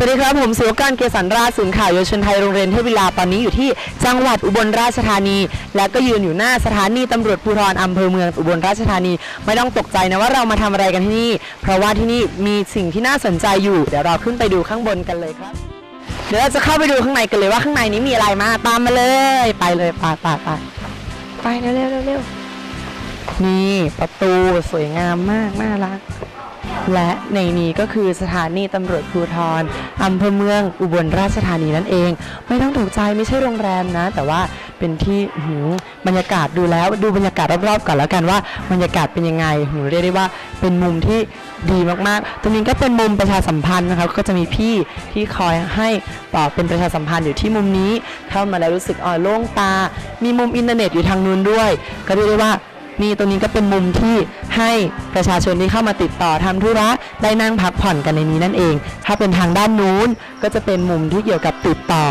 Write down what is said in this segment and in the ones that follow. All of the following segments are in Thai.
สวัสดีครับ ผมสุวการเกษรราชศูนย์ข่าวเยาวชนไทยโรงเรียนเทพวิลาตอนนี้อยู่ที่จังหวัดอุบลราชธานี และก็ยืนอยู่หน้าสถานีตำรวจภูธรอำเภอเมืองอุบลราชธานี ไม่ต้องตกใจนะว่าเรามาทำอะไรกันที่นี่ เพราะว่าที่นี่มีสิ่งที่น่าสนใจอยู่ เดี๋ยวเราขึ้นไปดูข้างบนกันเลยครับ เดี๋ยวเราจะเข้าไปดูข้างในกันเลยว่าข้างในนี้มีอะไรมาตามมาเลย ไปเลยไปไปไปไปเร็วเร็วเร็วนี่ประตูสวยงามมากน่ารัก และในนี้ก็คือสถานีตำรวจภูธรอำเภอเมืองอุบลราชธานีนั่นเอง ไม่ต้องตกใจไม่ใช่โรงแรมนะ แต่ว่าเป็นที่หือบรรยากาศดูแล้วดูบรรยากาศรอบๆก่อนแล้วกันว่าบรรยากาศเป็นยังไงหูเรียกได้ว่าเป็นมุมที่ดีมากๆ ตรงนี้ก็เป็นมุมประชาสัมพันธ์นะคะก็จะมีพี่ที่คอยให้ต่อเป็นประชาสัมพันธ์อยู่ที่มุมนี้ เข้ามาแล้วรู้สึกอ่อนโล่งตา มีมุมอินเทอร์เน็ตอยู่ทางนู้นด้วย ก็เรียกได้ว่า นี่ตรงนี้ก็เป็นมุมที่ให้ประชาชนที่เข้ามาติดต่อทำธุระได้นั่งพักผ่อนกันในนี้นั่นเอง ถ้าเป็นทางด้านนู้นก็จะเป็นมุมที่เกี่ยวกับติดต่อ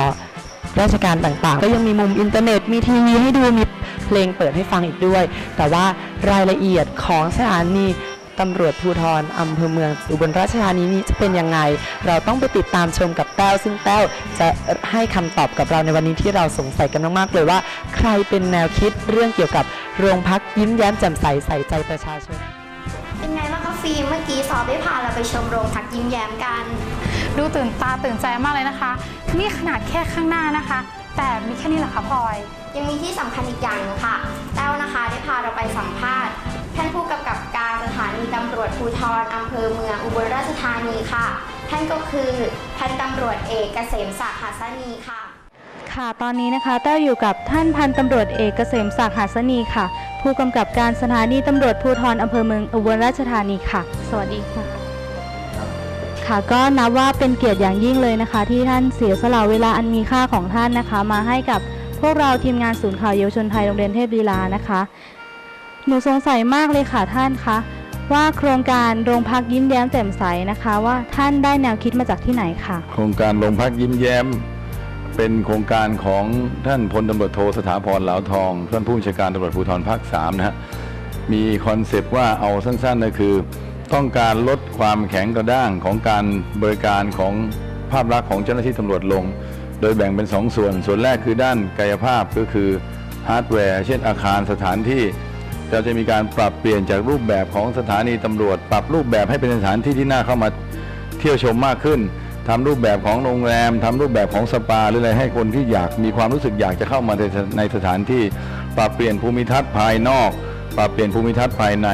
ราชการต่างๆ ก็ยังมีมุมอินเทอร์เน็ตมีทีวีให้ดูมีเพลงเปิดให้ฟังอีกด้วย แต่ว่ารายละเอียดของสถานีตำรวจภูธรอำเภอเมืองอุบลราชธานีนี้จะเป็นยังไง เราต้องไปติดตามชมกับแต้ว ซึ่งแต้วจะให้คำตอบกับเราในวันนี้ที่เราสงสัยกันมากๆเลยว่า ใครเป็นแนวคิดเรื่องเกี่ยวกับ โรงพักยิ้มแย้มแจ่มใสใส่ใจประชาชน เป็นไงบ้างคะฟิล์มเมื่อกี้ซอฟได้พาเราไปชมโรงพักยิ้มแย้มกัน ดูตื่นตาตื่นใจมากเลยนะคะ นี่ขนาดแค่ข้างหน้านะคะ แต่มีแค่นี้เหรอคะพลอย ยังมีที่สำคัญอีกอย่างหนึงค่ะแต้วนะคะได้พาเราไปสัมภาษณ์ท่านผู้กำกับการสถานีตำรวจภูธรอำเภอเมืองอุบลราชธานีค่ะ ท่านก็คือพันตำรวจเอกเกษมศักดิ์หัสนีค่ะ ค่ะตอนนี้นะคะแต้วอยู่กับท่านพันตำรวจเอกเกษมศักดิ์หาสนีค่ะ ผู้กำกับการสถานีตำรวจภูธรอำเภอเมืองอุบลราชธานีค่ะ สวัสดีค่ะ ค่ะก็นับว่าเป็นเกียรติอย่างยิ่งเลยนะคะ ที่ท่านเสียสละเวลาอันมีค่าของท่านนะคะ มาให้กับพวกเราทีมงานศูนย์ข่าวเยาวชนไทยโรงเรียนเทพลีลานะคะ หนูสงสัยมากเลยค่ะท่านคะว่าโครงการโรงพักยิ้มแย้มแจ่มใสนะคะ ว่าท่านได้แนวคิดมาจากที่ไหนค่ะ โครงการโรงพักยิ้มแย้ม เป็นโครงการของท่านพลตำรวจโทสถาพรเหลาทอง ท่านผู้บัญชาการตำรวจภูธรภาค3นะฮะมีคอนเซปต์ว่าเอาสั้นๆก็คือ ต้องการลดความแข็งกระด้างของการบริการของภาพลักษณ์ของเจ้าหน้าที่ตำรวจลง โดยแบ่งเป็น 2 ส่วน ส่วนแรกคือด้านกายภาพก็คือฮาร์ดแวร์เช่นอาคารสถานที่เราจะมีการปรับเปลี่ยนจากรูปแบบของสถานีตำรวจ ปรับรูปแบบให้เป็นสถานที่ที่น่าเข้ามาเที่ยวชมมากขึ้น ทำรูปแบบของโรงแรมทำรูปแบบของสปาหรืออะไรให้คนที่อยากมีความรู้สึกอยากจะเข้ามาในในสถานที่ ปรับเปลี่ยนภูมิทัศน์ภายนอก ปรับเปลี่ยนภูมิทัศน์ภายใน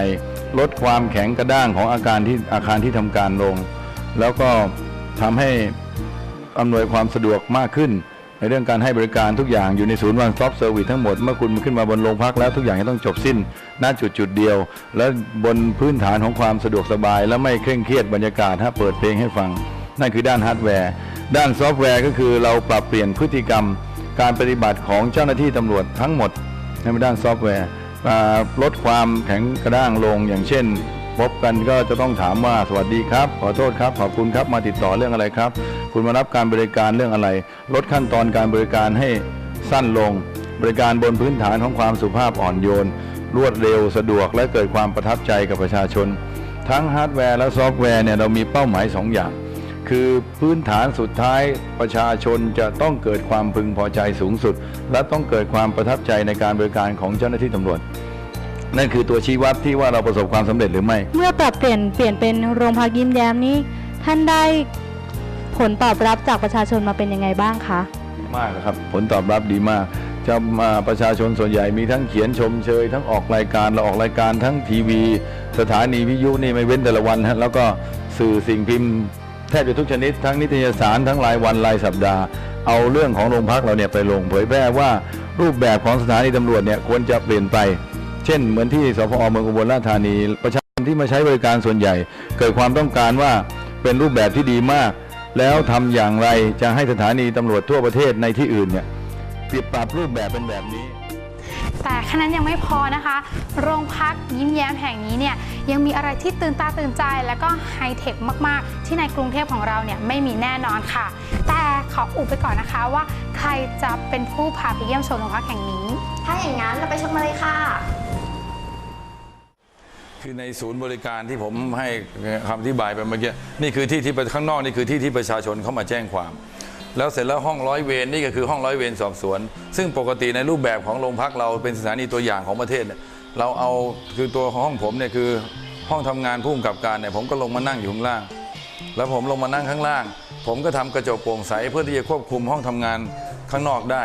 ลดความแข็งกระด้างของอาการที่อาคารที่ทำการลง แล้วก็ทำให้อำนวยความสะดวกมากขึ้น ในเรื่องการให้บริการทุกอย่างอยู่ในศูนย์ one stop service ทั้งหมด เมื่อคุณขึ้นมาบนโรงพักแล้วทุกอย่างจะต้องจบสิ้นณจุดจุดเดียว และบนพื้นฐานของความสะดวกสบาย และไม่เคร่งเครียดบรรยากาศถ้าเปิดเพลงให้ฟัง นั่นคือด้านฮาร์ดแวร์ ด้านซอฟต์แวร์ก็คือเราปรับเปลี่ยนพฤติกรรม การปฏิบัติของเจ้าหน้าที่ตำรวจทั้งหมดในด้านซอฟต์แวร์ลดความแข็งกระด้างลงอย่างเช่น พบกันก็จะต้องถามว่าสวัสดีครับ ขอโทษครับ ขอบคุณครับมาติดต่อเรื่องอะไรครับ คุณมารับการบริการเรื่องอะไร ลดขั้นตอนการบริการให้สั้นลง บริการบนพื้นฐานของความสุภาพอ่อนโยน รวดเร็วสะดวกและเกิดความประทับใจกับประชาชน ทั้งฮาร์ดแวร์และซอฟต์แวร์เนี่ยเรามีเป้าหมาย 2 อย่าง คือพื้นฐานสุดท้ายประชาชนจะต้องเกิดความพึงพอใจสูงสุด และต้องเกิดความประทับใจในการบริการของเจ้าหน้าที่ตำรวจ นั่นคือตัวชี้วัดที่ว่าเราประสบความสำเร็จหรือไม่ เมื่อปรับเปลี่ยนเปลี่ยนเป็นโรงพักยิ้มแย้มนี้ ท่านได้ผลตอบรับจากประชาชนมาเป็นยังไงบ้างคะมากนะครับ ผลตอบรับดีมากจะมาประชาชนส่วนใหญ่มีทั้งเขียนชมเชย ทั้งออกรายการเราออกรายการทั้งทีวี สถานีวิทยุนี่ไม่เว้นแต่ละวันฮะแล้วก็สื่อสิ่งพิมพ์แทบจะทุกชนิดทั้งนิตยสารทั้งรายวันรายสัปดาห์ เอาเรื่องของโรงพักเราเนี่ยไปลงเผยแพร่ว่ารูปแบบของสถานีตำรวจเนี่ยควรจะเปลี่ยนไป เช่น เหมือนที่สพอเมืองอุบลราชธานีประชาชนที่มาใช้บริการส่วนใหญ่ เกิดความต้องการว่าเป็นรูปแบบที่ดีมาก แล้วทำอย่างไรจะให้สถานีตำรวจทั่วประเทศในที่อื่นเนี่ยปรับรูปแบบเป็นแบบนี้ แต่แค่นั้นยังไม่พอนะคะ โรงพักยิ้มแย้มแห่งนี้เนี่ยยังมีอะไรที่ตื่นตาตื่นใจ และก็ไฮเทคมาก ๆ ที่ในกรุงเทพของเราเนี่ยไม่มีแน่นอนค่ะ แต่ขออุบไปก่อนนะคะว่าใครจะเป็นผู้พาไปเยี่ยมชมโรงพักแห่งนี้ ถ้าอย่างนั้นเราไปชมมาเลยค่ะคือในศูนย์บริการที่ผมให้คำอธิบายไปเมื่อกี้นี่คือที่ที่ข้างนอกนี่คือที่ที่ประชาชนเข้ามาแจ้งความ แล้วเสร็จแล้วห้องร้อยเวรนี่ก็คือห้องร้อยเวรสอบสวน ซึ่งปกติในรูปแบบของโรงพักเราเป็นสถานีตัวอย่างของประเทศเนี่ยเราเอาคือตัวห้องผมเนี่ยคือห้องทำงานผู้กำกับการเนี่ยผมก็ลงมานั่งอยู่ข้างล่าง แล้วผมลงมานั่งข้างล่าง ผมก็ทำกระจกโปร่งใสเพื่อที่จะควบคุมห้องทำงานข้างนอกได้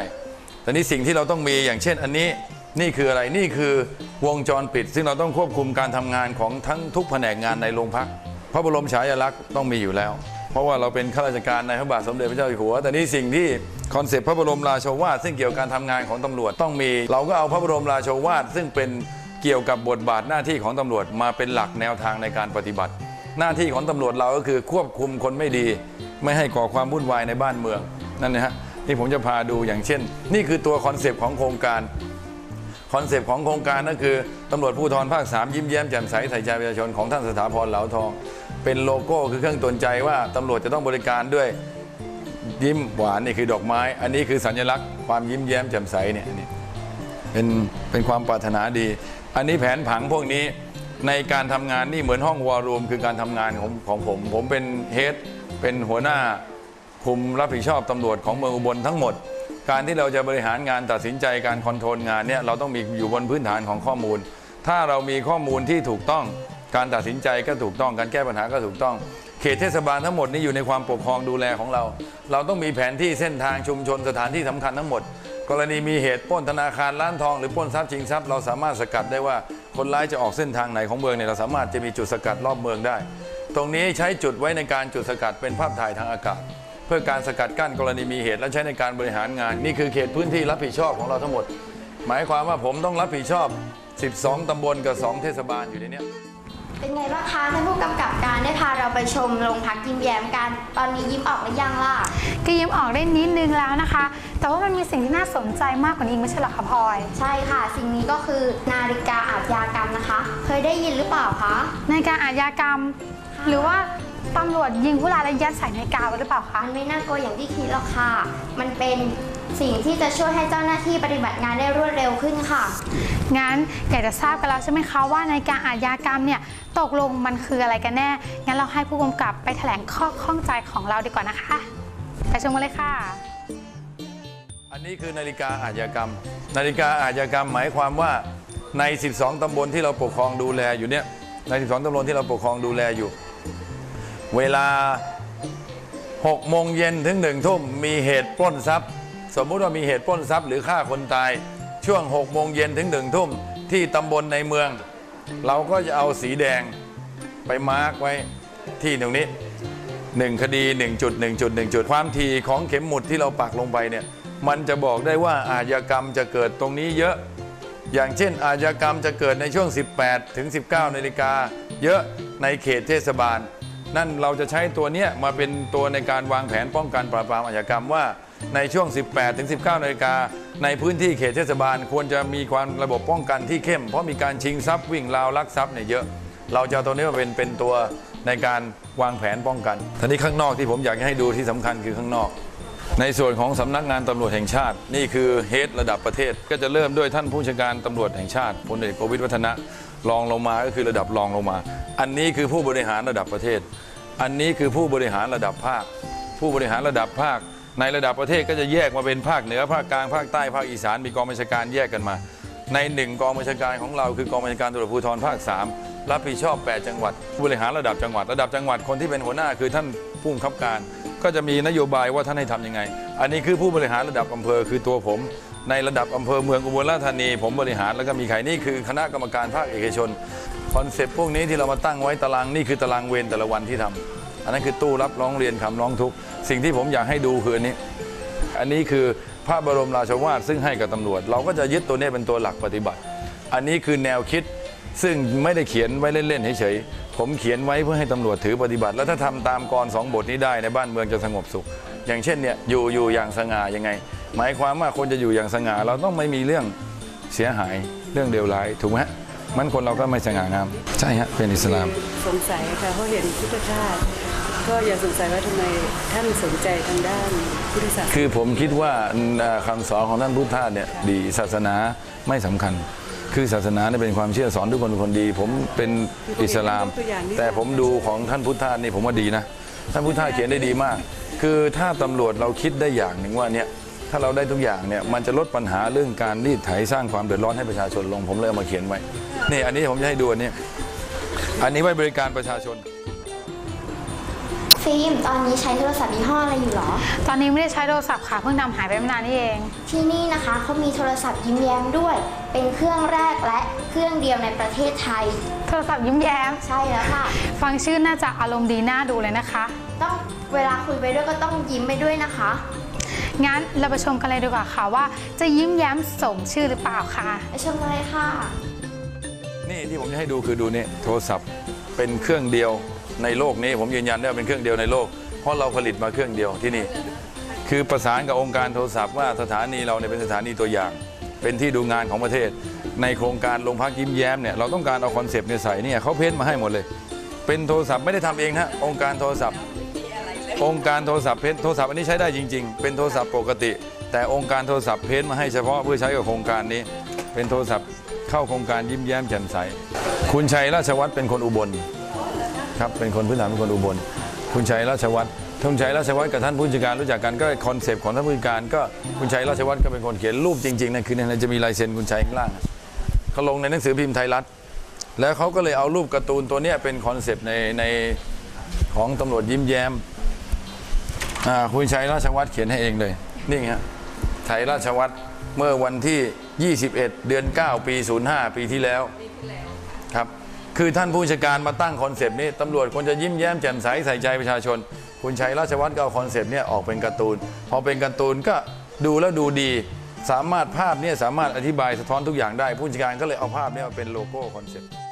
แต่นี้สิ่งที่เราต้องมีอย่างเช่น อันนี้นี่คืออะไรนี่คือวงจรปิด ซึ่งเราต้องควบคุมการทำงานของทั้งทุกแผนกงานในโรงพักพระบรมฉายาลักษณ์ต้องมีอยู่แล้ว เพราะว่าเราเป็นข้าราชการในพระบาทสมเด็จพระเจ้าอยู่หัว แต่นี่สิ่งที่คอนเซปต์พระบรมราโชวาทซึ่งเกี่ยวกับการทำงานของตำรวจต้องมี เราก็เอาพระบรมราโชวาทซึ่งเป็นเกี่ยวกับบทบาทหน้าที่ของตำรวจมาเป็นหลักแนวทางในการปฏิบัติ หน้าที่ของตำรวจเราก็คือควบคุมคนไม่ดี ไม่ให้ก่อความวุ่นวายในบ้านเมืองนั่นนะฮะนี่ผมจะพาดูอย่างเช่น นี่คือตัวคอนเซปต์ของโครงการ คอนเซปต์ของโครงการก็คือตำรวจภูธรภาค 3 ยิ้มแย้มแจ่มใสใส่ใจประชาชนของท่านสถาพรเหลาทอง เป็นโลโก้คือเครื่องตนใจว่าตำรวจจะต้องบริการด้วยยิ้มหวานนี่คือดอกไม้ อันนี้คือสัญลักษณ์ความยิ้มแย้มแจ่มใสเนี่ยนนี้เป็นเป็นความปรารถนาดี อันนี้แผนผังพวกนี้ในการทำงานนี่เหมือนห้องวอลลุ่มคือการทำงานของของผม ผมเป็นเฮดเป็นหัวหน้าคุมรับผิดชอบตำรวจของเมืองอุบลทั้งหมด การที่เราจะบริหารงานตัดสินใจการคอนโทรลงานเนี่ยเราต้องมีอยู่บนพื้นฐานของข้อมูล ถ้าเรามีข้อมูลที่ถูกต้องการตัดสินใจก็ถูกต้องการแก้ปัญหาก็ถูกต้อง เขตเทศบาลทั้งหมดนี่อยู่ในความปกครองดูแลของเรา เราต้องมีแผนที่เส้นทางชุมชนสถานที่สำคัญทั้งหมด กรณีมีเหตุปล้นธนาคารร้านทองหรือปล้นทรัพย์ชิงทรัพย์เราสามารถสกัดได้ว่าคนร้ายจะออกเส้นทางไหนของเมืองเนี่ยเราสามารถจะมีจุดสกัดรอบเมืองได้ ตรงนี้ใช้จุดไว้ในการจุดสกัดเป็นภาพถ่ายทางอากาศ เพื่อการสกัดกั้นกรณีมีเหตุและใช้ในการบริหารงาน นี่คือเขตพื้นที่รับผิดชอบของเราทั้งหมด หมายความว่าผมต้องรับผิดชอบ 12 ตำบลกับ 2 เทศบาลอยู่ในเนี้ยเป็นไงบ้างคะท่านผู้กำกับการได้พาเราไปชมโรงพักยิ้มแย้มกันตอนนี้ยิ้มออกหรือยังล่ะก็ยิ้มออกได้นิดนึงแล้วนะคะ แต่ว่ามันมีสิ่งที่น่าสนใจมากกว่านี้อีกไม่ใช่เหรอคะพลอยใช่ค่ะ สิ่งนี้ก็คือนาฬิกาอาชญากรรมนะคะ เคยได้ยินหรือเปล่าคะในการอาชญากรรม หรือว่า ตำรวจยิงผู้ร้ายแล้วยัดใส่นาฬิกาไว้หรือเปล่าคะ มันไม่น่ากลัวอย่างที่คิดหรอกค่ะ มันเป็นสิ่งที่จะช่วยให้เจ้าหน้าที่ปฏิบัติงานได้รวดเร็วขึ้นค่ะ งั้นอยากจะทราบกันแล้วใช่ไหมคะว่าในการอาชญากรรมเนี่ยตกลงมันคืออะไรกันแน่ งั้นเราให้ผู้กำกับไปแถลงข้อข้องใจของเราดีกว่านะคะ ไปชมกันเลยค่ะ อันนี้คือนาฬิกาอาชญากรรม นาฬิกาอาชญากรรมหมายความว่าใน 12 ตำบลที่เราปกครองดูแลอยู่เนี่ยใน 12 ตำบลที่เราปกครองดูแลอยู่ เวลา6โมงเย็นถึง1ทุ่มมีเหตุปล้นทรัพย์ สมมุติว่ามีเหตุปล้นทรัพย์หรือฆ่าคนตาย ช่วง6โมงเย็นถึง1ทุ่มที่ตำบลในเมือง เราก็จะเอาสีแดงไปมาร์กไว้ที่ตรงนี้หนึ่งคดี 1 จุด 1 จุด 1 จุด ความถี่ของเข็มหมุดที่เราปักลงไปเนี่ยมันจะบอกได้ว่าอาชญากรรมจะเกิดตรงนี้เยอะ อย่างเช่น อาชญากรรมจะเกิดในช่วง 18 ถึง 19 นาฬิกาเยอะในเขตเทศบาล นั่นเราจะใช้ตัวเนี้ยมาเป็นตัวในการวางแผนป้องกันปราบปรามอาชญากรรมว่าในช่วง 18 ถึง 19 นาฬิกา ในพื้นที่เขตเทศบาลควรจะมีความระบบป้องกันที่เข้ม เพราะมีการชิงทรัพย์วิ่งราวลักทรัพย์เนี่ยเยอะ เราจะเอาตัวนี้มาเป็นเป็นตัวในการวางแผนป้องกันทีนี้ข้างนอกที่ผมอยากให้ดูที่สำคัญคือข้างนอก ในส่วนของสำนักงานตำรวจแห่งชาติ นี่คือเฮดระดับประเทศ ก็จะเริ่มด้วยท่านผู้ชาการตำรวจแห่งชาติพลเอกประวิตรวัฒนะ รองลงมาก็คือระดับรองลงมา อันนี้คือผู้บริหารระดับประเทศ อันนี้คือผู้บริหารระดับภาค ผู้บริหารระดับภาค ในระดับประเทศก็จะแยกมาเป็นภาคเหนือภาคกลางภาคใต้ภาคอีสานมีกองบัญชาการแยกกันมา ในหนึ่งกองบัญชาการของเราคือกองบัญชาการตำรวจภูธรภาค 3 รับผิดชอบ 8 จังหวัดผู้บริหารระดับจังหวัด ระดับจังหวัดคนที่เป็นหัวหน้าคือท่านผู้บังคับการ ก็จะมีนโยบายว่าท่านให้ทำยังไง อันนี้คือผู้บริหารระดับอำเภอคือตัวผมในระดับอำเภอเมืองอุบลราชธานี ผมบริหารแล้วก็มีใครนี่คือคณะกรรมการภาคเอกชนคอนเซปต์พวกนี้ที่เรามาตั้งไว้ตารางนี่คือตารางเวรแต่ละวันที่ทำอันนั้นคือตู้รับร้องเรียนคำร้องทุกข์สิ่งที่ผมอยากให้ดูคืออันนี้ อันนี้คือพระบรมราชวาทซึ่งให้กับตำรวจ เราก็จะยึดตัวนี้เป็นตัวหลักปฏิบัติ อันนี้คือแนวคิดซึ่งไม่ได้เขียนไว้เล่นๆเฉยๆผมเขียนไว้เพื่อให้ตำรวจถือปฏิบัติ แล้วถ้าทำตามกรสองบทนี้ได้ในบ้านเมืองจะสงบสุข อย่างเช่นเนี่ยอยู่อยู่อย่างสง่ายังไง หมายความว่าคนจะอยู่อย่างสง่าเราต้องไม่มีเรื่องเสียหายเรื่องเดียวร้ายถูกไหมฮะมันคนเราก็ไม่สง่างามใช่ฮะเป็นอิสลาม สงสัยค่ะเพราะเห็นพุทธทาสก็อย่าสงสัยว่าทำไมท่านสนใจทางด้านพุทธศาสนาคือผมคิดว่าเอ่อคำสอนของท่านพุทธทาสเนี่ยดีศาสนาไม่สำคัญคือคือศาสนาเนี่ยเป็นความเชื่อสอนทุกคนเป็นคนดี ผมเป็นอิสลามตัวอย่างนี้แต่ผมดูของท่านพุทธานี่ผมว่าดีนะท่านพุทธาเขียนได้ดีมาก คือถ้าตำรวจเราคิดได้อย่างหนึ่งว่าเนี่ยถ้าเราได้ทุกอย่างเนี่ยมันจะลดปัญหาเรื่องการรีดไถสร้างความเดือดร้อนให้ประชาชนลง ผมเลยเอามาเขียนไว้นี่อันนี้ผมจะให้ดูอันนี้อันนี้ไว้บริการประชาชน ฟิล์มตอนนี้ใช้โทรศัพท์ยี่ห้ออะไรอยู่หรอ ตอนนี้ไม่ได้ใช้โทรศัพท์ค่ะ เพิ่งนำหายไปไม่นานนี่เอง ที่นี่นะคะเขามีโทรศัพท์ยิ้มแย้มด้วย เป็นเครื่องแรกและเครื่องเดียวในประเทศไทย โทรศัพท์ยิ้มแย้ม ใช่แล้วค่ะ ฟังชื่อน่าจะอารมณ์ดีน่าดูเลยนะคะ ต้องเวลาคุยไปด้วยก็ต้องยิ้มไปด้วยนะคะ งั้นเราไปชมกันเลยดีกว่าค่ะว่า จะยิ้มแย้มสมชื่อหรือเปล่าค่ะไปชมกันเลยค่ะ นี่ที่ผมจะให้ดูคือดูนี่โทรศัพท์เป็นเครื่องเดียว ในโลกนี้ ผมยืนยันได้ว่าเป็นเครื่องเดียวในโลก เพราะเราผลิตมาเครื่องเดียวที่นี่ คือประสานกับองค์การโทรศัพท์ว่าสถานีเราเนี่ยเป็นสถานีตัวอย่าง เป็นที่ดูงานของประเทศ ในโครงการโรงพักยิ้มแย้มเนี่ยเราต้องการเอาคอนเซปต์เนี่ยใส่เนี่ยเขาเพ้นท์มาให้หมดเลย เป็นโทรศัพท์ไม่ได้ทำเองนะองค์การโทรศัพท์ องค์การโทรศัพท์เพ้นท์โทรศัพท์อันนี้ใช้ได้จริง ๆ เป็นโทรศัพท์ปกติ แต่องค์การโทรศัพท์เพ้นท์มาให้เฉพาะเพื่อใช้กับโครงการนี้ เป็นโทรศัพท์เข้าโครงการยิ้มแย้มแจ่มใส คุณชัยราชวัฒน์เป็นคนอุบล ครับเป็นคนพื้นฐานเป็นคนอุบลคุณชัยราชวัฒน์คุณชัยราชวัฒน์กับท่านผู้จัดการรู้จักกันก็คอนเซปต์ของท่านผู้จัดการก็คุณชัยราชวัฒน์ก็เป็นคนเขียนรูปจริงๆนะคือในนั้นจะมีลายเซ็นคุณชัยข้างล่างเขาลงในหนังสือพิมพ์ไทยรัฐ แล้วเขาก็เลยเอารูปการ์ตูนตัวนี้เป็นคอนเซปต์ในในของตำรวจยิ้มแย้มคุณชัยราชวัตรเขียนให้เองเลยนี่ฮะชัยราชวัตรเมื่อวันที่ 21 เดือน 9 ปี 05 ปีที่แล้วครับ คือท่านผู้จัดการมาตั้งคอนเซปต์นี้ตำรวจควรจะยิ้มแย้มแจ่มใสใส่ใจประชาชน คุณชัยราชวัตรก็เอาคอนเซปต์เนี้ออกเป็นการ์ตูน พอเป็นการ์ตูนก็ดูแล้วดูดี สามารถภาพเนี้สามารถอธิบายสะท้อนทุกอย่างได้ ผู้จัดการก็เลยเอาภาพเนี้มาเป็นโลโก้คอนเซปต์